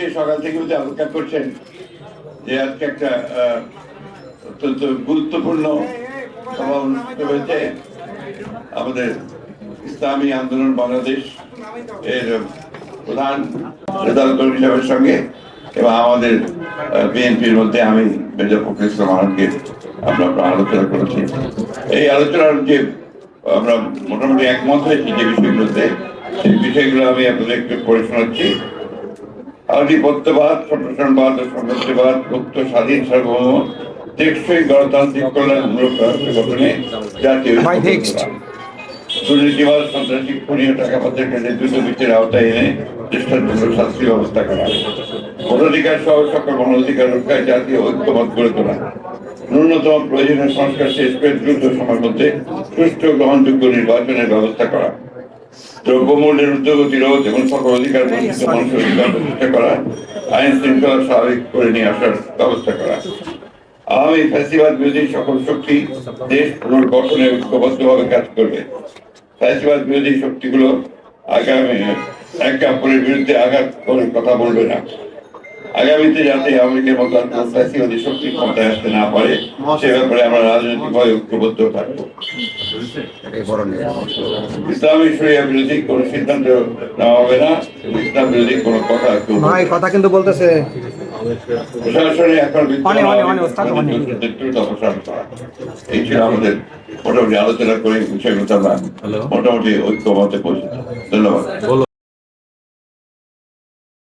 হচ্ছে সকাল থেকে যে অপেক্ষা করছেন যে আজকে একটা অত্যন্ত গুরুত্বপূর্ণ সভা অনুষ্ঠিত হয়েছে আমাদের ইসলামী আন্দোলন বাংলাদেশ এর প্রধান রেজাল কর্মী সঙ্গে এবং আমাদের বিএনপির মধ্যে আমি মেজর ফখরুল ইসলাম আলমকে আমরা আলোচনা করেছি। এই আলোচনার যে আমরা মোটামুটি একমত হয়েছি যে বিষয়গুলোতে, সেই বিষয়গুলো আমি আপনাদের একটু পড়ে শোনাচ্ছি। আধিপত্যবাদ সংঘর্ষবাদ মুক্ত স্বাধীন সার্বভৌম টেকসই গণতান্ত্রিক কল্যাণমূলক রাষ্ট্র গঠনে জাতীয় দুর্নীতিবাদ সন্ত্রাসী খুনীয় টাকা কেন্দ্রে দ্রুত বিচারের আওতায় এনে দৃষ্টান্তমূলক শাস্তি ব্যবস্থা করা। ভোটাধিকার সহ সকল মানবাধিকার রক্ষায় জাতীয় ঐক্যমত গড়ে তোলা। ন্যূনতম প্রয়োজনীয় সংস্কার শেষ করে দ্রুত সময়ের মধ্যে সুষ্ঠু গ্রহণযোগ্য নির্বাচনের ব্যবস্থা করা। দ্রব্যমূল্যের উদ্যোগতি রোধ এবং সকল অধিকার বঞ্চিত মানুষের অধিকার প্রতিষ্ঠা করা আইন শৃঙ্খলা স্বাভাবিক করে নিয়ে আসার ব্যবস্থা করা। আওয়ামী ফ্যাসিবাদ বিরোধী সকল শক্তি দেশ পুনর্গঠনে ঐক্যবদ্ধভাবে কাজ করবে। ফ্যাসিবাদ বিরোধী শক্তিগুলো আগামী একে অপরের বিরুদ্ধে আঘাত করে কথা বলবে না। আগামীতে যাতে লীগের মতো ফ্যাসিবাদী শক্তি ক্ষমতায় আসতে না পারে সে ব্যাপারে আমরা রাজনৈতিকভাবে ঐক্যবদ্ধ থাকব। ইসলামী শরিয়া বিরোধী কোনো সিদ্ধান্ত নেওয়া হবে না ইসলাম বিরোধী কোনো কথা। ভাই কথা কিন্তু বলতেছে। প্রশাসনে এখন অপসারণ করা। এই ছিল আমাদের মোটামুটি আলোচনা করে বিষয়গুলো আমরা মোটামুটি ঐক্যমতে পৌঁছেছি। ধন্যবাদ।